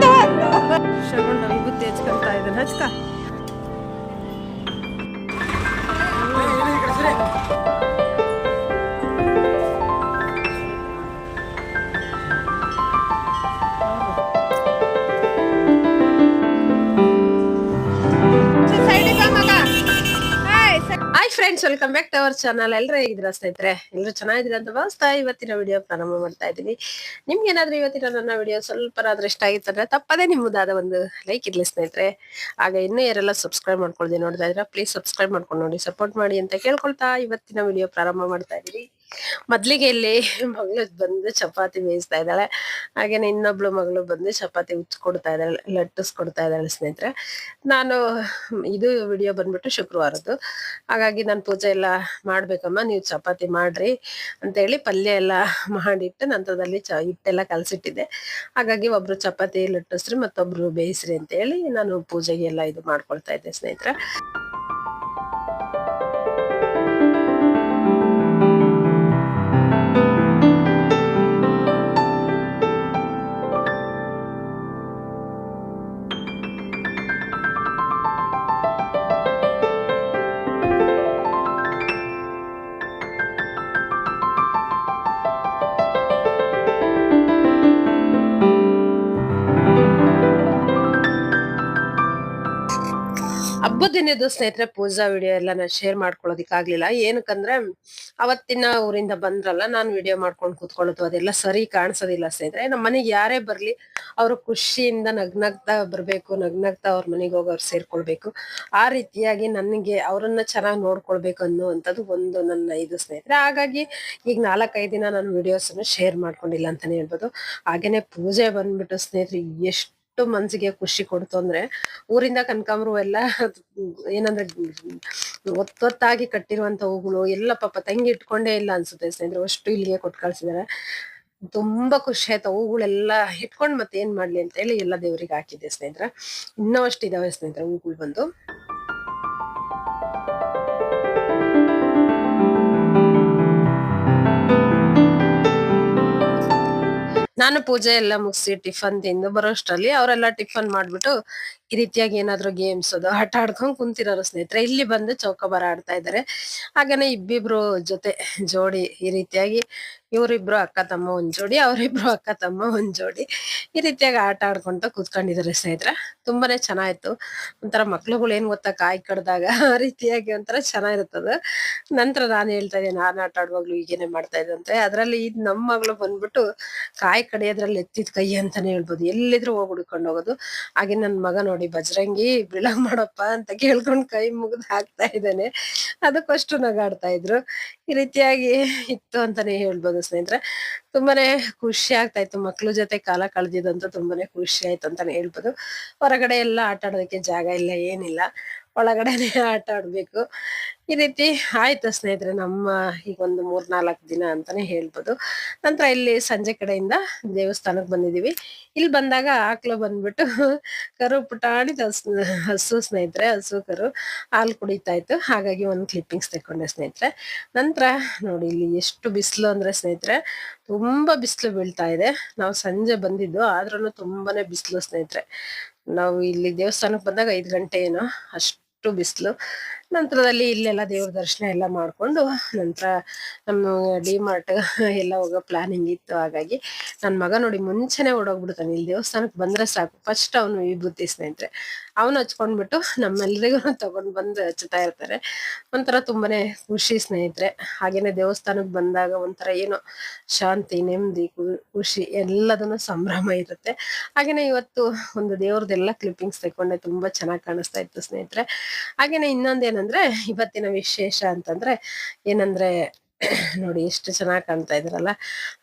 Все равно и вот детская тайна, friends welcome back to our channel ಎಲ್ಲರೂ ಹೇಗಿದ್ರ ಸ್ನೇಹಿತರೆ? ಎಲ್ಲರೂ ಚೆನ್ನಾಗಿದ್ದೀರಾ ಅಂತ ಭಾವಿಸ್ತಾ ಇವತ್ತಿನ ವಿಡಿಯೋ ಪ್ರಾರಂಭ ಮಾಡ್ತಾ ಇದ್ದೀನಿ. ನಿಮ್ಗೆ ಏನಾದ್ರೂ ಇವತ್ತಿನ ನನ್ನ ವಿಡಿಯೋ ಸ್ವಲ್ಪನಾದ್ರೂ ಇಷ್ಟ ಆಗಿತ್ತಂದ್ರೆ ತಪ್ಪದೇ ನಿಮ್ಮದಾದ ಒಂದು ಲೈಕ್ ಇರ್ಲಿ ಸ್ನೇಹಿತರೆ. ಆಗ ಇನ್ನೂ ಯಾರೆಲ್ಲ ಸಬ್ಸ್ಕ್ರೈಬ್ ಮಾಡ್ಕೊಳ್ತೀನಿ ನೋಡ್ತಾ ಇದ್ರೆ ಪ್ಲೀಸ್ ಸಬ್ಸ್ಕ್ರೈಬ್ ಮಾಡ್ಕೊಂಡು ನೋಡಿ ಸಪೋರ್ಟ್ ಮಾಡಿ ಅಂತ ಕೇಳ್ಕೊಳ್ತಾ ಇವತ್ತಿನ ವಿಡಿಯೋ ಪ್ರಾರಂಭ ಮಾಡ್ತಾ ಇದ್ದೀನಿ. ಮೊದ್ಲಿಗೆ ಇಲ್ಲಿ ಮಗಳು ಬಂದು ಚಪಾತಿ ಬೇಯಿಸ್ತಾ ಇದ್ದಾಳೆ. ಹಾಗೇನೆ ಇನ್ನೊಬ್ಳು ಮಗಳು ಬಂದು ಚಪಾತಿ ಉಚ್ಕೊಡ್ತಾ ಇದ್ದಾಳೆ, ಲಟ್ಟಿಸ್ಕೊಡ್ತಾ ಇದ್ದಾಳೆ ಸ್ನೇಹಿತರೆ. ನಾನು ಇದು ವಿಡಿಯೋ ಬಂದ್ಬಿಟ್ಟು ಶುಕ್ರವಾರದ್ದು. ಹಾಗಾಗಿ ನಾನು ಪೂಜೆ ಎಲ್ಲ ಮಾಡ್ಬೇಕಮ್ಮ, ನೀವು ಚಪಾತಿ ಮಾಡ್ರಿ ಅಂತ ಹೇಳಿ ಪಲ್ಯ ಎಲ್ಲ ಮಾಡಿಟ್ಟು ನಂತರದಲ್ಲಿ ಚ ಹಿಟ್ಟೆಲ್ಲ ಕಲಸಿಟ್ಟಿದ್ದೆ. ಹಾಗಾಗಿ ಒಬ್ರು ಚಪಾತಿ ಲಟ್ಟಿಸ್ರಿ ಮತ್ತೊಬ್ರು ಬೇಯಿಸ್ರಿ ಅಂತ ಹೇಳಿ ನಾನು ಪೂಜೆಗೆ ಎಲ್ಲ ಇದು ಮಾಡ್ಕೊಳ್ತಾ ಇದ್ದೆ ಸ್ನೇಹಿತರೆ. ಹಬ್ಬದ ದಿನದ ಸ್ನೇಹಿತರೆ, ಪೂಜಾ ವಿಡಿಯೋ ಎಲ್ಲ ನಾನು ಶೇರ್ ಮಾಡ್ಕೊಳ್ಳೋದಿಕ್ಕಾಗ್ಲಿಲ್ಲ. ಏನಕ್ಕಂದ್ರೆ, ಅವತ್ತಿನ ಊರಿಂದ ಬಂದ್ರಲ್ಲ, ನಾನು ವಿಡಿಯೋ ಮಾಡ್ಕೊಂಡು ಕೂತ್ಕೊಳ್ಳೋದು, ಅದೆಲ್ಲ ಸರಿ ಕಾಣಿಸೋದಿಲ್ಲ ಸ್ನೇಹಿತರೆ. ನಮ್ಮ ಮನೆಗೆ ಯಾರೇ ಬರ್ಲಿ, ಅವರು ಖುಷಿಯಿಂದ ನಗ್ನಗ್ತಾ ಬರ್ಬೇಕು ನಗ್ನಗ್ತಾ ಅವ್ರ ಮನೆಗೆ ಹೋಗಿ ಅವ್ರು ಸೇರ್ಕೊಳ್ಬೇಕು. ಆ ರೀತಿಯಾಗಿ ನನಗೆ ಅವರನ್ನ ಚೆನ್ನಾಗಿ ನೋಡ್ಕೊಳ್ಬೇಕು ಅನ್ನುವಂಥದ್ದು ಒಂದು ನನ್ನ ಇದು ಸ್ನೇಹಿತರೆ. ಹಾಗಾಗಿ ಈಗ ನಾಲ್ಕೈದು ದಿನ ನಾನು ವಿಡಿಯೋಸ್ ಶೇರ್ ಮಾಡ್ಕೊಂಡಿಲ್ಲ ಅಂತಾನೆ ಹೇಳ್ಬೋದು. ಹಾಗೇನೆ ಪೂಜೆ ಬಂದ್ಬಿಟ್ಟು ಸ್ನೇಹಿತರೆ, ಎಷ್ಟು ಎಷ್ಟು ಮನ್ಸಿಗೆ ಖುಷಿ ಕೊಡ್ತು ಅಂದ್ರೆ ಊರಿಂದ ಕನಕಾಂಬ್ರು ಎಲ್ಲ ಏನಂದ್ರೆ ಒತ್ತೊತ್ತಾಗಿ ಕಟ್ಟಿರುವಂತ ಹೂಗಳು, ಎಲ್ಲ ಪಾಪ ತಂಗಿ ಇಟ್ಕೊಂಡೇ ಇಲ್ಲ ಅನ್ಸುತ್ತೆ ಸ್ನೇಹಿತರೆ. ಅಷ್ಟು ಇಲ್ಲಿಗೆ ಕೊಟ್ ಕಳ್ಸಿದಾರೆ ತುಂಬಾ ಖುಷಿ ಆಯ್ತು. ಹೂಗಳೆಲ್ಲ ಇಟ್ಕೊಂಡ್ ಮತ್ತೆ ಏನ್ ಮಾಡ್ಲಿ ಅಂತ ಹೇಳಿ ಎಲ್ಲ ದೇವ್ರಿಗೆ ಹಾಕಿದ್ದೆ ಸ್ನೇಹಿತರೆ. ಇನ್ನೂ ಅಷ್ಟು ಇದಾವೆ ಸ್ನೇಹಿತರೆ ಹೂಗಳು ಬಂದು. ನಾನು ಪೂಜೆ ಎಲ್ಲ ಮುಗಿಸಿ ಟಿಫನ್ ತಿಂದು ಬರೋಷ್ಟರಲ್ಲಿ ಅವರೆಲ್ಲ ಟಿಫನ್ ಮಾಡ್ಬಿಟ್ಟು ಈ ರೀತಿಯಾಗಿ ಏನಾದ್ರು ಗೇಮ್ಸ್ ಅದು ಆಟ ಆಡ್ಕೊಂಡು ಕುಂತಿರೋರು ಸ್ನೇಹಿತರೆ, ಇಲ್ಲಿ ಬಂದು ಚೌಕಬಾರ ಆಡ್ತಾ ಇದ್ದಾರೆ ಹಾಗೇನೆ ಇಬ್ಬಿಬ್ರು ಜೊತೆ ಜೋಡಿ ಈ ರೀತಿಯಾಗಿ ಇವರಿಬ್ರು ಅಕ್ಕ ತಮ್ಮ ಒಂದ್ ಜೋಡಿ, ಅವರಿಬ್ರು ಅಕ್ಕ ತಮ್ಮ ಒಂದ್ ಜೋಡಿ ಈ ರೀತಿಯಾಗಿ ಆಟ ಆಡ್ಕೊಂತ ಕೂತ್ಕೊಂಡಿದ್ದಾರೆ ಸ್ನೇಹಿತರೆ. ತುಂಬಾನೇ ಚೆನ್ನಾಯ್ತು ಒಂಥರ ಮಕ್ಳುಗಳು ಏನ್ ಗೊತ್ತಾ ಕಾಯಿ ಕಡ್ದಾಗ ಆ ರೀತಿಯಾಗಿ ಒಂಥರ ಚೆನ್ನಾಗಿರುತ್ತದ ನಂತರ ನಾನು ಹೇಳ್ತಾ ಇದ್ದೀನಿ ನಾನು ಆಟ ಆಡುವಾಗ್ಲೂ ಈಗೇನೆ ಮಾಡ್ತಾ ಇದ್ದಂತೆ ಅದ್ರಲ್ಲಿ ಇದ್ ನಮ್ಮ ಮಗಳು ಬಂದ್ಬಿಟ್ಟು ಕಾಯಿ ಕಡಿಯೋದ್ರಲ್ಲಿ ಎತ್ತಿದ ಕೈ ಅಂತಾನೆ ಹೇಳ್ಬೋದು. ಎಲ್ಲಿದ್ರು ಹೋಗಿ ಹುಡ್ಕೊಂಡು ಹೋಗೋದು. ಹಾಗೆ ನನ್ ಮಗ ನೋಡಿ ಬಜರಂಗಿ ಬಿಳಂಗ್ ಮಾಡಪ್ಪ ಅಂತ ಕೇಳ್ಕೊಂಡ್ ಕೈ ಮುಗಿದು ಹಾಕ್ತಾ ಇದ್ದಾನೆ. ಅದಕ್ಕಷ್ಟು ನಗಾಡ್ತಾ ಇದ್ರು. ಈ ರೀತಿಯಾಗಿ ಇತ್ತು ಅಂತಾನೆ ಹೇಳ್ಬೋದು ಸ್ನೇಹಿತರೆ. ತುಂಬಾನೇ ಖುಷಿ ಆಗ್ತಾ ಇತ್ತು. ಮಕ್ಳ ಜೊತೆ ಕಾಲ ಕಳೆದಿದಂತೂ ತುಂಬಾನೇ ಖುಷಿ ಆಯ್ತು ಅಂತಾನೆ ಹೇಳ್ಬೋದು. ಹೊರಗಡೆ ಎಲ್ಲ ಆಟ ಆಡೋದಕ್ಕೆ ಜಾಗ ಇಲ್ಲ, ಏನಿಲ್ಲ. ಒಳಗಡೆನೆ ಆಟ ಆಡ್ಬೇಕು. ಈ ರೀತಿ ಆಯ್ತು ಸ್ನೇಹಿತರೆ, ನಮ್ಮ ಈಗ ಒಂದು ಮೂರ್ ನಾಲ್ಕು ದಿನ ಅಂತಾನೆ ಹೇಳ್ಬೋದು. ನಂತರ ಇಲ್ಲಿ ಸಂಜೆ ಕಡೆಯಿಂದ ದೇವಸ್ಥಾನಕ್ಕೆ ಬಂದಿದೀವಿ ಇಲ್ಲಿ ಬಂದಾಗ ಆಕ್ಳು ಬಂದ್ಬಿಟ್ಟು ಕರು ಪುಟಾಣಿ ಹಸು ಸ್ನೇಹಿತರೆ, ಹಸು ಕರು ಹಾಲು ಕುಡಿತಾ ಇತ್ತು. ಹಾಗಾಗಿ ಒಂದು ಕ್ಲಿಪ್ಪಿಂಗ್ಸ್ ತಕೊಂಡೆ ಸ್ನೇಹಿತರೆ. ನಂತರ ನೋಡಿ ಇಲ್ಲಿ ಎಷ್ಟು ಬಿಸಿಲು ಅಂದ್ರೆ ಸ್ನೇಹಿತರೆ, ತುಂಬಾ ಬಿಸಿಲು ಬೀಳ್ತಾ ಇದೆ. ನಾವು ಸಂಜೆ ಬಂದಿದ್ದು ಆದ್ರೂ ತುಂಬಾನೇ ಬಿಸಿಲು ಸ್ನೇಹಿತರೆ. ನಾವು ಇಲ್ಲಿ ದೇವಸ್ಥಾನಕ್ಕೆ ಬಂದಾಗ ಐದು ಗಂಟೆ ಏನೋ ಅಷ್ಟು ಬಿಸಿಲು. ನಂತರದಲ್ಲಿ ಇಲ್ಲೆಲ್ಲ ದೇವ್ರ ದರ್ಶನ ಎಲ್ಲ ಮಾಡ್ಕೊಂಡು ನಂತರ ನಮ್ಮ ಡಿ ಮಾರ್ಟ್ ಎಲ್ಲ ಹೋಗೋ ಪ್ಲಾನಿಂಗ್ ಇತ್ತು. ಹಾಗಾಗಿ ನನ್ನ ಮಗ ನೋಡಿ ಮುಂಚೆನೆ ಓಡೋಗ್ಬಿಡ್ತಾನೆ. ಇಲ್ಲಿ ದೇವಸ್ಥಾನಕ್ಕೆ ಬಂದ್ರೆ ಸಾಕು. ಫಸ್ಟ್ ಅವನು ವಿಭೂತಿ ಸ್ನೇಹಿತರೆ. ಅವನು ಹಚ್ಕೊಂಡ್ಬಿಟ್ಟು ನಮ್ಮೆಲ್ಲರಿಗೂ ತಗೊಂಡ್ ಬಂದು ಹಚ್ಚುತ್ತಾ ಇರ್ತಾರೆ. ಒಂಥರ ತುಂಬಾನೇ ಖುಷಿ ಸ್ನೇಹಿತರೆ. ಹಾಗೇನೆ ದೇವಸ್ಥಾನಕ್ಕೆ ಬಂದಾಗ ಒಂಥರ ಏನೋ ಶಾಂತಿ, ನೆಮ್ಮದಿ ಖುಷಿ ಎಲ್ಲದನ್ನು ಸಂಭ್ರಮ ಇರುತ್ತೆ. ಹಾಗೇನೆ ಇವತ್ತು ಒಂದು ದೇವ್ರದ್ದೆಲ್ಲ ಕ್ಲಿಪ್ಪಿಂಗ್ಸ್ ತಗೊಂಡೆ ತುಂಬಾ ಚೆನ್ನಾಗಿ ಕಾಣಿಸ್ತಾ ಇತ್ತು ಸ್ನೇಹಿತರೆ. ಹಾಗೇನೆ ಇನ್ನೊಂದೇನಂದ್ರೆ ಇವತ್ತಿನ ವಿಶೇಷ ಅಂತಂದ್ರೆ ಏನಂದ್ರೆ ನೋಡಿ ಎಷ್ಟು ಚೆನ್ನಾಗಿ ಕಾಣ್ತಾ ಇದ್ರಲ್ಲ.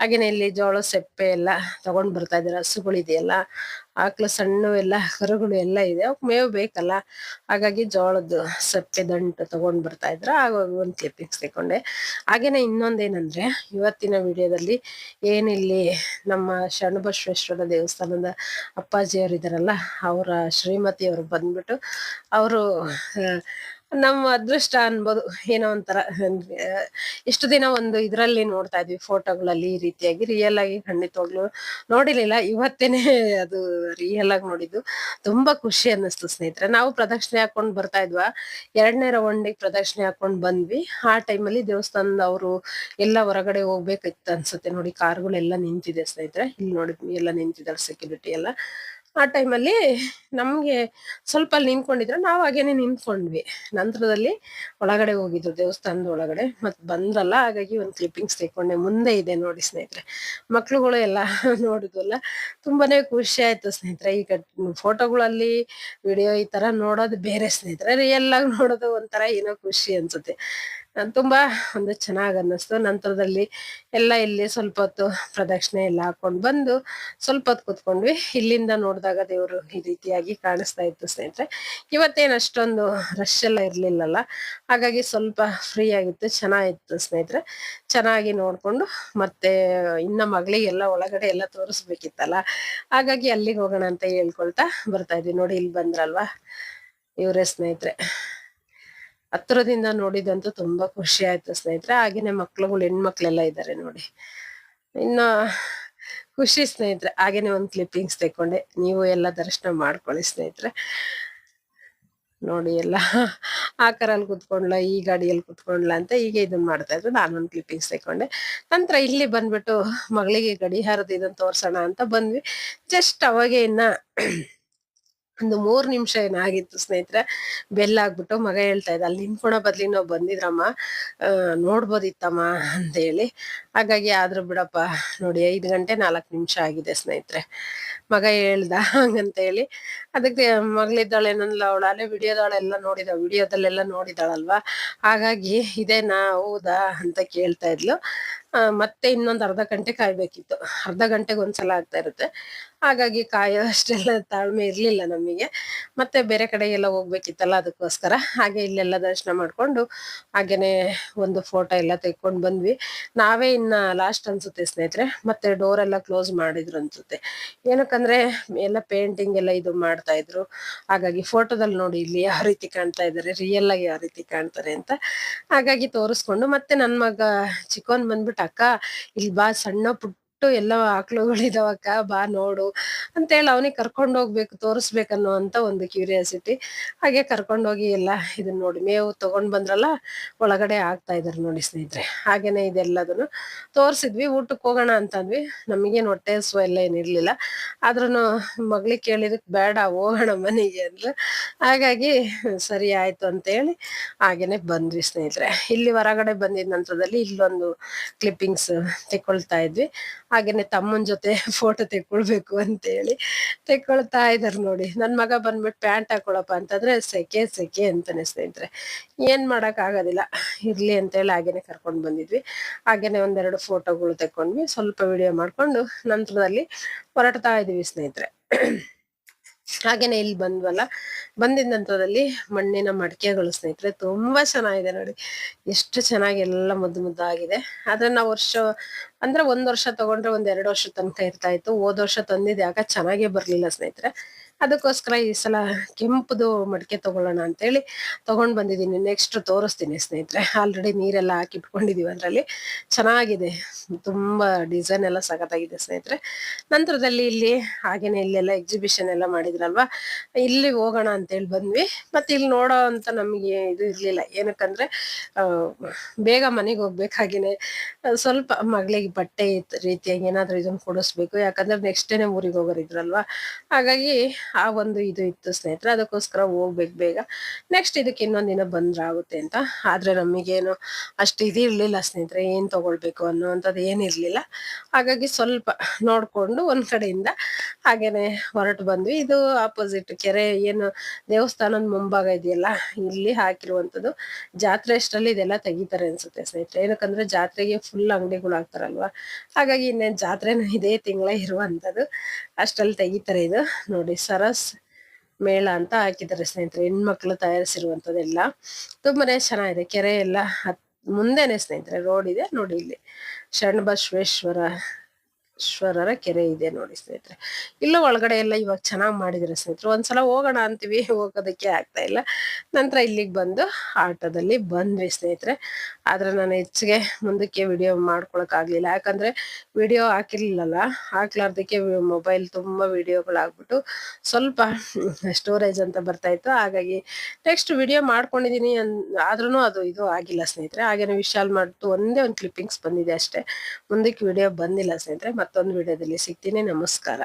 ಹಾಗೇನೆ ಇಲ್ಲಿ ಜೋಳ, ಸೆಪ್ಪೆ ಎಲ್ಲ ತಗೊಂಡ್ ಬರ್ತಾ ಇದ್ದಾರೆ ಹಸುಗಳಿದೆಯಲ್ಲ ಆಕಳು ಸಣ್ಣ ಎಲ್ಲ, ಕರುಗಳು ಎಲ್ಲ ಇದೆ ಅವಕ್ಕೆ ಮೇವು ಬೇಕಲ್ಲ. ಹಾಗಾಗಿ ಜೋಳದ ಸಪ್ಪೆ ದಂಟು ತಗೊಂಡ್ ಬರ್ತಾ ಇದ್ರ. ಆಗ ಒಂದು ಕ್ಲಿಪ್ಪಿಂಗ್ಸ್ ತಕೊಂಡೆ ಹಾಗೇನೆ ಇನ್ನೊಂದೇನಂದ್ರೆ, ಇವತ್ತಿನ ವಿಡಿಯೋದಲ್ಲಿ ಏನಿಲ್ಲಿ ನಮ್ಮ ಶರಣಬಸವೇಶ್ವರ ದೇವಸ್ಥಾನದ ಅಪ್ಪಾಜಿಯವರು ಇದಾರಲ್ಲ ಅವರ ಶ್ರೀಮತಿ ಅವರು ಬಂದ್ಬಿಟ್ಟು, ಅವರು ನಮ್ಮ ಅದೃಷ್ಟ ಅನ್ಬೋದು. ಏನೋ ಒಂಥರ ಇಷ್ಟು ದಿನ ಒಂದು ಇದ್ರಲ್ಲಿ ನೋಡ್ತಾ ಇದ್ವಿ ಫೋಟೋಗಳಲ್ಲಿ ಈ ರೀತಿಯಾಗಿ ರಿಯಲ್ ಆಗಿ ಖಂಡಿತವಾಗ್ಲು ನೋಡಿರ್ಲಿಲ್ಲ. ಇವತ್ತೇನೆ ಅದು ರಿಯಲ್ ಆಗಿ ನೋಡಿದ್ದು. ತುಂಬಾ ಖುಷಿ ಅನ್ನಿಸ್ತು ಸ್ನೇಹಿತರೆ. ನಾವು ಪ್ರದಕ್ಷಿಣೆ ಹಾಕೊಂಡು ಬರ್ತಾ ಇದ್ವಾ? ಎರಡನೇ ರೌಂಡಿಗೆ ಪ್ರದಕ್ಷಿಣೆ ಹಾಕೊಂಡ್ ಬಂದ್ವಿ. ಆ ಟೈಮಲ್ಲಿ ದೇವಸ್ಥಾನದ ಅವರು ಎಲ್ಲ ಹೊರಗಡೆ ಹೋಗ್ಬೇಕಿತ್ತು ಅನ್ಸುತ್ತೆ ನೋಡಿ. ಕಾರ್ಗಳೆಲ್ಲ ನಿಂತಿದೆ ಸ್ನೇಹಿತರೆ. ಇಲ್ಲಿ ನೋಡಿದ್ವಿ ಎಲ್ಲ ನಿಂತಿದ್ದಾರೆ ಸೆಕ್ಯೂರಿಟಿ ಎಲ್ಲ. ಆ ಟೈಮಲ್ಲಿ ನಮಗೆ ಸ್ವಲ್ಪ ಅಲ್ಲಿ ನಿಂತ್ಕೊಂಡಿದ್ರೆ ನಾವು ಹಾಗೇನೆ ನಿಂತ್ಕೊಂಡ್ವಿ. ನಂತರದಲ್ಲಿ ಒಳಗಡೆ ಹೋಗಿದ್ರು ದೇವಸ್ಥಾನದ ಒಳಗಡೆ. ಮತ್ ಬಂದ್ರಲ್ಲ, ಹಾಗಾಗಿ ಒಂದು ಕ್ಲಿಪ್ಪಿಂಗ್ಸ್ ತೆಕ್ಕೊಂಡೆ. ಮುಂದೆ ಇದೆ ನೋಡಿ ಸ್ನೇಹಿತರೆ. ಮಕ್ಳುಗಳು ಎಲ್ಲ ನೋಡಿದ್ವಲ್ಲ ತುಂಬಾನೇ ಖುಷಿ ಆಯ್ತು ಸ್ನೇಹಿತರೆ. ಈಗ ಫೋಟೋಗಳಲ್ಲಿ ವಿಡಿಯೋ ಈ ತರ ನೋಡೋದು ಬೇರೆ ಸ್ನೇಹಿತರೆ. ರಿಯಲ್ ಆಗಿ ನೋಡೋದು ಒಂಥರ ಏನೋ ಖುಷಿ ಅನ್ಸುತ್ತೆ. ತುಂಬಾ ಒಂದು ಚೆನ್ನಾಗ್ ಅನ್ನಿಸ್ತು. ನಂತರದಲ್ಲಿ ಎಲ್ಲ ಇಲ್ಲಿ ಸ್ವಲ್ಪ ಹೊತ್ತು ಪ್ರದಕ್ಷಿಣೆ ಎಲ್ಲ ಹಾಕೊಂಡು ಬಂದು ಸ್ವಲ್ಪ ಹೊತ್ತು ಕೂತ್ಕೊಂಡ್ವಿ. ಇಲ್ಲಿಂದ ನೋಡಿದಾಗ ದೇವರು ಈ ರೀತಿಯಾಗಿ ಕಾಣಿಸ್ತಾ ಇತ್ತು ಸ್ನೇಹಿತರೆ. ಇವತ್ತೇನು ಅಷ್ಟೊಂದು ರಶ್ ಎಲ್ಲ ಇರ್ಲಿಲ್ಲಲ್ಲ. ಹಾಗಾಗಿ ಸ್ವಲ್ಪ ಫ್ರೀ ಆಗಿತ್ತು. ಚೆನ್ನಾಗಿತ್ತು ಸ್ನೇಹಿತರೆ. ಚೆನ್ನಾಗಿ ನೋಡ್ಕೊಂಡು ಮತ್ತೆ ಇನ್ನ ಮಗಳಿಗೆಲ್ಲ ಒಳಗಡೆ ಎಲ್ಲ ತೋರಿಸ್ಬೇಕಿತ್ತಲ್ಲ. ಹಾಗಾಗಿ ಅಲ್ಲಿಗೆ ಹೋಗೋಣ ಅಂತ ಹೇಳ್ಕೊಳ್ತಾ ಬರ್ತಾ ಇದ್ವಿ. ನೋಡಿ, ಇಲ್ಲಿ ಬಂದ್ರಲ್ವಾ? ಇವರೇ ಸ್ನೇಹಿತರೆ. ಹತ್ರದಿಂದ ನೋಡಿದಂತೂ ತುಂಬಾ ಖುಷಿ ಆಯ್ತು ಸ್ನೇಹಿತರೆ. ಹಾಗೇನೆ ಮಕ್ಳುಗಳು, ಹೆಣ್ಮಕ್ಳೆಲ್ಲ ಇದ್ದಾರೆ ನೋಡಿ. ಇನ್ನ ಖುಷಿ ಸ್ನೇಹಿತರೆ. ಹಾಗೇನೆ ಒಂದ್ ಕ್ಲಿಪ್ಪಿಂಗ್ಸ್ ತೆಕ್ಕೊಂಡೆ. ನೀವು ಎಲ್ಲ ದರ್ಶನ ಮಾಡ್ಕೊಳ್ಳಿ ಸ್ನೇಹಿತರೆ. ನೋಡಿ ಎಲ್ಲ. ಆ ಕಾರಲ್ಲಿ ಕುತ್ಕೊಂಡ್ಲ, ಈ ಗಾಡಿಯಲ್ಲಿ ಕುತ್ಕೊಂಡ್ಲ ಅಂತ ಹೀಗೆ ಇದನ್ನ ಮಾಡ್ತಾ ಇದ್ರು. ಒಂದು ಕ್ಲಿಪ್ಪಿಂಗ್ಸ್ ತೆಕ್ಕೊಂಡೆ. ನಂತರ ಇಲ್ಲಿ ಬಂದ್ಬಿಟ್ಟು ಮಗಳಿಗೆ ಗಡಿಹಾರದ ಇದನ್ನ ತೋರ್ಸೋಣ ಅಂತ ಬಂದ್ವಿ. ಜಸ್ಟ್ ಅವಾಗೇ ಇನ್ನ ಒಂದು ಮೂರ್ ನಿಮಿಷ ಏನಾಗಿತ್ತು ಸ್ನೇಹಿತರೆ? ಬೆಲ್ ಆಗ್ಬಿಟ್ಟು ಮಗ ಹೇಳ್ತಾ ಇದ್ದ, ಅಲ್ಲಿ ನಿಂತ್ಕೊಳೋ ಬದ್ಲಿ ನಾವು ಬಂದಿದ್ರಮ್ಮ. ನೋಡ್ಬೋದಿತ್ತಮ್ಮ ಅಂತ ಹೇಳಿ. ಹಾಗಾಗಿ ಆದ್ರೂ ಬಿಡಪ್ಪ, ನೋಡಿ ಐದು ಗಂಟೆ ನಾಲ್ಕು ನಿಮಿಷ ಆಗಿದೆ ಸ್ನೇಹಿತರೆ. ಮಗ ಹೇಳ್ದ ಹಂಗಂತ ಹೇಳಿ. ಅದಕ್ಕೆ ಮಗಳಿದ್ದಾಳೆ ಏನಂದ್ಲ ಅವಳು, ಅಲ್ಲೇ ವಿಡಿಯೋದಳೆಲ್ಲ ನೋಡಿದ ವಿಡಿಯೋದಲ್ಲೆಲ್ಲ ನೋಡಿದಾಳಲ್ವಾ? ಹಾಗಾಗಿ ಇದೇನಾ ಹೌದಾ ಅಂತ ಕೇಳ್ತಾ ಇದ್ಲು. ಮತ್ತೆ ಇನ್ನೊಂದು ಅರ್ಧ ಗಂಟೆ ಕಾಯ್ಬೇಕಿತ್ತು. ಅರ್ಧ ಗಂಟೆಗೆ ಒಂದ್ಸಲ ಆಗ್ತಾ ಇರುತ್ತೆ. ಹಾಗಾಗಿ ಕಾಯೋ ಅಷ್ಟೆಲ್ಲ ತಾಳ್ಮೆ ಇರ್ಲಿಲ್ಲ ನಮಗೆ. ಮತ್ತೆ ಬೇರೆ ಕಡೆ ಎಲ್ಲ ಹೋಗ್ಬೇಕಿತ್ತಲ್ಲ ಅದಕ್ಕೋಸ್ಕರ. ಹಾಗೆ ಇಲ್ಲೆಲ್ಲ ದರ್ಶನ ಮಾಡ್ಕೊಂಡು ಹಾಗೇನೆ ಒಂದು ಫೋಟೋ ಎಲ್ಲ ತೆಕ್ಕೊಂಡು ಬಂದ್ವಿ. ನಾವೇ ಇನ್ನ ಲಾಸ್ಟ್ ಅನ್ಸುತ್ತೆ ಸ್ನೇಹಿತರೆ. ಮತ್ತೆ ಡೋರ್ ಎಲ್ಲ ಕ್ಲೋಸ್ ಮಾಡಿದ್ರು ಅನ್ಸುತ್ತೆ. ಏನಕ್ಕಂದ್ರೆ ಎಲ್ಲ ಪೇಂಟಿಂಗ್ ಎಲ್ಲ ಇದು ಮಾಡ್ತಾ ಇದ್ರು. ಹಾಗಾಗಿ ಫೋಟೋದಲ್ಲಿ ನೋಡಿ ಇಲ್ಲಿ ಯಾವ ರೀತಿ ಕಾಣ್ತಾ ಇದಾರೆ ರಿಯಲ್ ಆಗಿ ಯಾವ ರೀತಿ ಕಾಣ್ತಾರೆ ಅಂತ ಹಾಗಾಗಿ ತೋರಿಸ್ಕೊಂಡು ಮತ್ತೆ ನನ್ನ ಮಗ ಚಿಕ್ಕವನ್ ಬಂದ್ಬಿಟ್ಟು ಅಕ್ಕ, ಇಲ್ಲಿ ಬಾ, ಸಣ್ಣ ಪುಟ್ಟ ಎಲ್ಲ ಆಕಳುಗಳಿದಾವಕ್ಕ ಬಾ ನೋಡು. ಅಂತ ಹೇಳಿ ಅವನಿಗೆ ಕರ್ಕೊಂಡು ಹೋಗ್ಬೇಕು, ತೋರಿಸ್ಬೇಕನ್ನೋ ಅಂತ ಒಂದು ಕ್ಯೂರಿಯಾಸಿಟಿ. ಹಾಗೆ ಕರ್ಕೊಂಡ್ ಹೋಗಿ ಎಲ್ಲ ಇದನ್ನ ನೋಡಿ ಮೇವು ತಗೊಂಡ್ ಬಂದ್ರಲ್ಲ, ಒಳಗಡೆ ಆಗ್ತಾ ಇದಾರೆ ನೋಡಿ ಸ್ನೇಹಿತರೆ. ಹಾಗೇನೆ ಇದೆಲ್ಲದನ್ನು ತೋರ್ಸಿದ್ವಿ, ಊಟಕ್ಕೆ ಹೋಗೋಣ ಅಂತಂದ್ವಿ. ನಮಗೇನು ಹೊಟ್ಟೆ ಹಸುವ ಎಲ್ಲ ಏನಿರ್ಲಿಲ್ಲ ಆದ್ರೂ ಮಗ್ಳಿಗೆ ಕೇಳಿದಕ್ಕೆ ಬೇಡ, ಹೋಗೋಣ ಮನೆಗೆ ಅಂದ್ರೆ. ಹಾಗಾಗಿ ಸರಿ ಆಯ್ತು ಅಂತ ಹೇಳಿ ಹಾಗೇನೆ ಬಂದ್ವಿ ಸ್ನೇಹಿತರೆ. ಇಲ್ಲಿ ಹೊರಗಡೆ ಬಂದಿದ ನಂತರದಲ್ಲಿ ಇಲ್ಲೊಂದು ಕ್ಲಿಪ್ಪಿಂಗ್ಸ್ ತೆಕ್ಕೊಳ್ತಾ ಇದ್ವಿ. ಹಾಗೇನೆ ತಮ್ಮನ್ ಜೊತೆ ಫೋಟೋ ತೆಕ್ಕೊಳ್ಬೇಕು ಅಂತ ಹೇಳಿ ತೆಕ್ಕೊಳ್ತಾ ಇದಾರೆ ನೋಡಿ. ನನ್ ಮಗ ಬಂದ್ಬಿಟ್ಟು ಪ್ಯಾಂಟ್ ಹಾಕೊಳಪ್ಪ ಅಂತಂದ್ರೆ ಸೆಕೆ ಸೆಕೆ ಅಂತಾನೆ ಸ್ನೇಹಿತರೆ. ಏನ್ ಮಾಡಕ್ ಆಗೋದಿಲ್ಲ. ಇರ್ಲಿ ಅಂತ ಹೇಳಿ ಹಾಗೇನೆ ಕರ್ಕೊಂಡು ಬಂದಿದ್ವಿ. ಹಾಗೇನೆ ಒಂದೆರಡು ಫೋಟೋಗಳು ತೆಕ್ಕೊಂಡ್ವಿ. ಸ್ವಲ್ಪ ವಿಡಿಯೋ ಮಾಡ್ಕೊಂಡು ನಂತರದಲ್ಲಿ ಹೊರಡ್ತಾ ಇದೀವಿ ಸ್ನೇಹಿತರೆ. ಹಾಗೇನೆ ಇಲ್ಲಿ ಬಂದ್ವಲ್ಲ? ಬಂದಿದ ನಂತರದಲ್ಲಿ ಮಣ್ಣಿನ ಮಡಿಕೆಗಳು ಸ್ನೇಹಿತರೆ ತುಂಬಾ ಚೆನ್ನಾಗಿದೆ ನೋಡಿ. ಎಷ್ಟು ಚೆನ್ನಾಗಿ ಎಲ್ಲ ಮುದ್ದು ಮುದ್ದಾಗಿದೆ. ಆದ್ರೆ ನಾವ್ ವರ್ಷ, ಅಂದ್ರೆ ಒಂದ್ ವರ್ಷ ತಗೊಂಡ್ರೆ ಒಂದ್ ಎರಡು ವರ್ಷ ತನಕ ಇರ್ತಾ ಇತ್ತು. ಹೋದ ವರ್ಷ ತಂದಿದ್ ಯಾಕ ಚೆನ್ನಾಗೇ ಬರ್ಲಿಲ್ಲ ಸ್ನೇಹಿತರೆ. ಅದಕ್ಕೋಸ್ಕರ ಈ ಸಲ ಕೆಂಪುದು ಮಡಿಕೆ ತಗೊಳ್ಳೋಣ ಅಂತೇಳಿ ತಗೊಂಡ್ ಬಂದಿದ್ದೀನಿ. ನೆಕ್ಸ್ಟ್ ತೋರಿಸ್ತೀನಿ ಸ್ನೇಹಿತರೆ. ಆಲ್ರೆಡಿ ನೀರೆಲ್ಲ ಹಾಕಿ ಇಟ್ಕೊಂಡಿದೀವಿ ಅದರಲ್ಲಿ. ಚೆನ್ನಾಗಿದೆ. ತುಂಬಾ ಡಿಸೈನ್ ಎಲ್ಲ ಸಖತ್ತಾಗಿದೆ ಸ್ನೇಹಿತರೆ. ನಂತರದಲ್ಲಿ ಇಲ್ಲಿ ಹಾಗೇನೆ ಇಲ್ಲೆಲ್ಲ ಎಕ್ಸಿಬಿಷನ್ ಎಲ್ಲ ಮಾಡಿದ್ರಲ್ವಾ? ಇಲ್ಲಿ ಹೋಗೋಣ ಅಂತೇಳಿ ಬಂದ್ವಿ. ಮತ್ತೆ ಇಲ್ಲಿ ನೋಡೋ ಅಂತ ನಮಗೆ ಇದು ಇರ್ಲಿಲ್ಲ. ಏನಕ್ಕಂದ್ರೆ ಬೇಗ ಮನೆಗೆ ಹೋಗ್ಬೇಕಾಗಿನೇ ಸ್ವಲ್ಪ ಮಗಳಿಗೆ ಬಟ್ಟೆ ರೀತಿಯಾಗಿ ಏನಾದ್ರೂ ಇದನ್ನ ಕೊಡಿಸ್ಬೇಕು. ಯಾಕಂದ್ರೆ ನೆಕ್ಸ್ಟ್ ಡೇನೆ ಊರಿಗೆ ಹೋಗೋರಿದ್ರಲ್ವಾ? ಹಾಗಾಗಿ ಆ ಒಂದು ಇದು ಇತ್ತು ಸ್ನೇಹಿತರೆ, ಅದಕ್ಕೋಸ್ಕರ ಹೋಗ್ಬೇಕು ಬೇಗ ನೆಕ್ಸ್ಟ್ ಇದಕ್ಕೆ ಇನ್ನೊಂದ್ ದಿನ ಬಂದ್ರೆ ಆಗುತ್ತೆ ಅಂತ. ಆದ್ರೆ ನಮಗೇನು ಅಷ್ಟು ಇದು ಇರ್ಲಿಲ್ಲ ಸ್ನೇಹಿತರೆ, ಏನು ತಗೊಳ್ಬೇಕು ಅನ್ನುವಂಥದ್ದು ಏನಿರಲಿಲ್ಲ ಹಾಗಾಗಿ ಸ್ವಲ್ಪ ನೋಡ್ಕೊಂಡು ಒಂದು ಕಡೆಯಿಂದ ಹಾಗೇನೆ ಹೊರಟು ಬಂದ್ವಿ. ಇದು ಆಪೋಸಿಟ್ ಕೆರೆ, ಏನು ದೇವಸ್ಥಾನದ ಮುಂಭಾಗ ಇದೆಯಲ್ಲ, ಇಲ್ಲಿ ಹಾಕಿರುವಂತದ್ದು ಜಾತ್ರೆ ಅಷ್ಟರಲ್ಲಿ ಇದೆಲ್ಲ ತೆಗಿತಾರೆ ಅನ್ಸುತ್ತೆ ಸ್ನೇಹಿತರೆ. ಏನಕ್ಕಂದ್ರೆ ಜಾತ್ರೆಗೆ ಫುಲ್ ಅಂಗಡಿಗಳು ಹಾಕ್ತಾರಲ್ವಾ? ಹಾಗಾಗಿ ಇನ್ನೇನು ಜಾತ್ರೆನೂ ಇದೇ ತಿಂಗಳ ಇರುವಂಥದ್ದು. ಅಷ್ಟರಲ್ಲಿ ತೆಗಿತಾರೆ ಇದು. ನೋಡಿ ಸರಸ್ ಮೇಳ ಅಂತ ಹಾಕಿದ್ದಾರೆ ಸ್ನೇಹಿತರೆ, ಹೆಣ್ಮಕ್ಳು ತಯಾರಿಸಿರುವಂಥದ್ದೆಲ್ಲ. ತುಂಬಾನೇ ಚೆನ್ನಾಗಿದೆ, ಕೆರೆ ಎಲ್ಲ ಹತ್, ಮುಂದೆನೆ ಸ್ನೇಹಿತರೆ, ರೋಡ್ ಇದೆ ನೋಡಿ ಇಲ್ಲಿ. ಶರಣಬಸವೇಶ್ವರ ಶ್ವರರ ಕೆರೆ ಇದೆ ನೋಡಿ ಸ್ನೇಹಿತರೆ. ಇಲ್ಲ ಒಳಗಡೆ ಎಲ್ಲ ಇವಾಗ ಚೆನ್ನಾಗಿ ಮಾಡಿದ್ರೆ ಸ್ನೇಹಿತರೆ. ಒಂದ್ಸಲ ಹೋಗೋಣ ಅಂತೀವಿ. ಹೋಗೋದಕ್ಕೆ ಆಗ್ತಾ ಇಲ್ಲ. ನಂತರ ಇಲ್ಲಿಗೆ ಬಂದು ಆಟೋದಲ್ಲಿ ಬಂದ್ವಿ ಸ್ನೇಹಿತರೆ. ಆದ್ರೆ ನಾನು ಹೆಚ್ಚಿಗೆ ಮುಂದಕ್ಕೆ ವಿಡಿಯೋ ಮಾಡ್ಕೊಳಕ್ ಆಗ್ಲಿಲ್ಲ. ಯಾಕಂದ್ರೆ ವಿಡಿಯೋ ಹಾಕಿರ್ಲಿಲ್ಲಲ್ಲ. ಹಾಕ್ಲಾರ್ದಕ್ಕೆ ಮೊಬೈಲ್ ತುಂಬಾ ವಿಡಿಯೋಗಳಾಗ್ಬಿಟ್ಟು ಸ್ವಲ್ಪ ಸ್ಟೋರೇಜ್ ಅಂತ ಬರ್ತಾ ಇತ್ತು. ಹಾಗಾಗಿ ನೆಕ್ಸ್ಟ್ ವಿಡಿಯೋ ಮಾಡ್ಕೊಂಡಿದೀನಿ ಅನ್ ಆದ್ರೂ ಅದು ಇದು ಆಗಿಲ್ಲ ಸ್ನೇಹಿತರೆ. ಹಾಗೇನೆ ವಿಶಾಲ್ ಮಾಡ್ತು ಒಂದೇ ಒಂದು ಕ್ಲಿಪ್ಪಿಂಗ್ಸ್ ಬಂದಿದೆ ಅಷ್ಟೇ. ಮುಂದಕ್ಕೆ ವಿಡಿಯೋ ಬಂದಿಲ್ಲ ಸ್ನೇಹಿತರೆ. ಮತ್ತೊಂದು ವಿಡಿಯೋದಲ್ಲಿ ಸಿಗ್ತೀನಿ. ನಮಸ್ಕಾರ.